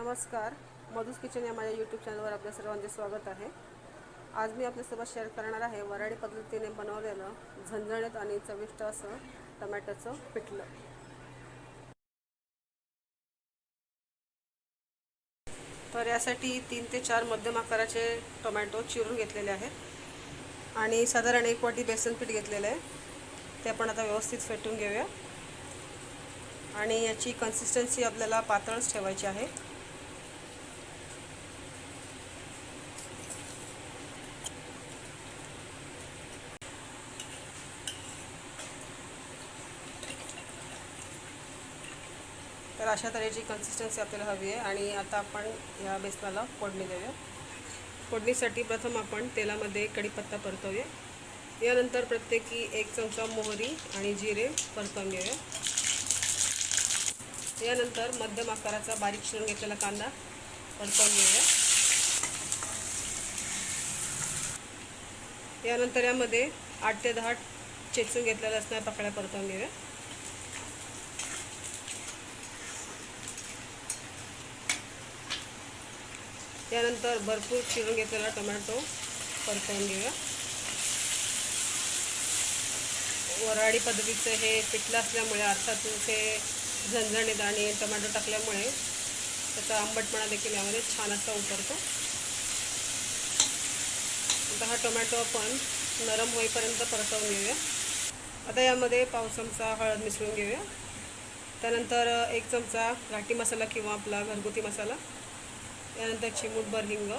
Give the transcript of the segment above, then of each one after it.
नमस्कार मधुस किचन या माझ्या यूट्यूब चॅनलवर आपल्या सर्वांचे स्वागत आहे. आज मी आपल्यासोबत शेअर करणार आहे वराडी पद्धतीने बनवलेलं झणझणीत आणि चविष्ट असं टमॅटोचं पिठलं. तर यासाठी तीन ते चार मध्यम आकाराचे टोमॅटो चिरून घेतलेले आहेत. आणि साधारण एक वाटी बेसन पीठ घेतलेलं आहे. ते आपण आता व्यवस्थित फेटून घेऊया. आणि याची कन्सिस्टन्सी आपल्याला पातळच ठेवायची आहे. तर अशा तऱ्हेची कन्सिस्टन्सी आपल्याला हवी आहे. आणि आता आपण ह्या बेसनाला फोडणी देऊया. फोडणीसाठी प्रथम आपण तेलामध्ये कढीपत्ता परतवूया. यानंतर प्रत्येकी एक चमचा मोहरी आणि जिरे परतवून घेऊया. यानंतर मध्यम आकाराचा बारीक शिरून घेतलेला कांदा परतवून घेऊया. यानंतर यामध्ये आठ ते दहा चेचून घेतलेल्या असणाऱ्या पकड्या परतवून घेऊया. त्यानंतर भरपूर चिरून घेतलेला टोमॅटो परतवून घेऊया. वराडी पद्धतीचं हे पिठलं असल्यामुळे अर्थात ते झणझणीत आणि टोमॅटो टाकल्यामुळे त्याचा आंबटपणा देखील यामध्ये छान असा उतरतो. आता हा टोमॅटो आपण नरम होईपर्यंत परतवून घेऊया. आता यामध्ये पाव चमचा हळद मिसळून घेऊया. त्यानंतर एक चमचा घाटी मसाला किंवा आपला घरगुती मसाला. यानंतर चिमूटभर हिंग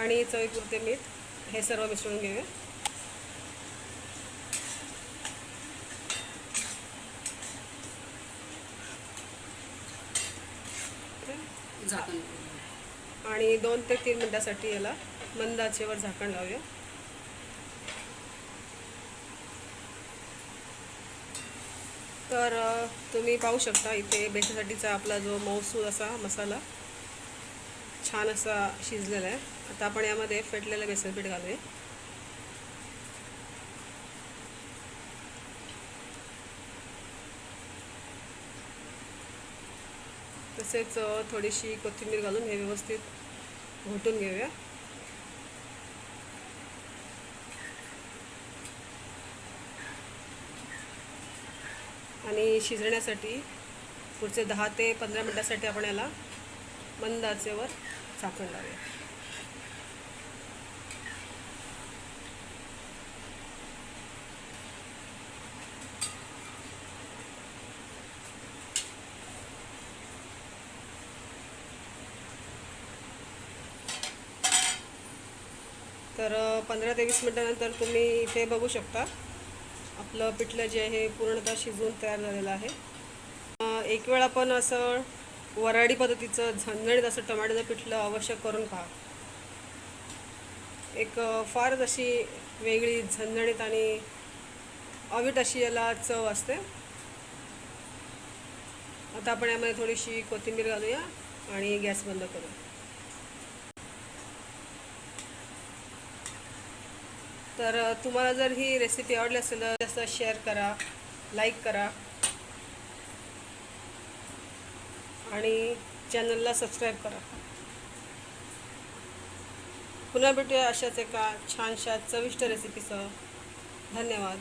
आणि चवीपुरते मीठ. हे सर्व मिसळून घेऊया. आणि दोन ते तीन मिनटासाठी याला मंद आचेवर झाकण लावूया. तर तुम्ही पाहू शकता इथे बेसासाठीचा आपला जो मौसूर असा मसाला छान असा शिजलेला आहे. आता आपण यामध्ये फेटलेलं बेसन पीठ घालूया. तसेच थोडीशी कोथिंबीर घालून हे व्यवस्थित घोटून घेऊया. आणि शिजण्यासाठी पुढचे दहा ते पंधरा मिनटासाठी आपण याला मंद आचेवर झाकण लावूया. तर पंधरा ते वीस मिनटानंतर तुम्ही इथे बघू शकता. आपलं पिठलं जे आहे पूर्णतः शिजवून तयार झालेलं आहे. एक वेळ आपण असं वराडी पद्धतीचं झणझणीत असं टोमॅटोचं पिठलं अवश्य करून पहा. एक फारच अशी वेगळी झणझणीत आणि अवीट अशी याला चव असते. आता आपण यामध्ये थोडीशी कोथिंबीर घालूया आणि गॅस बंद करूया. तर तुम्हाला जर ही रेसिपी आवडली असेल तर जास्त शेअर करा लाईक करा. आणि चॅनलला सबस्क्राईब करा. पुन्हा भेटूया अशाच एका छानशा चविष्ट रेसिपीसह धन्यवाद.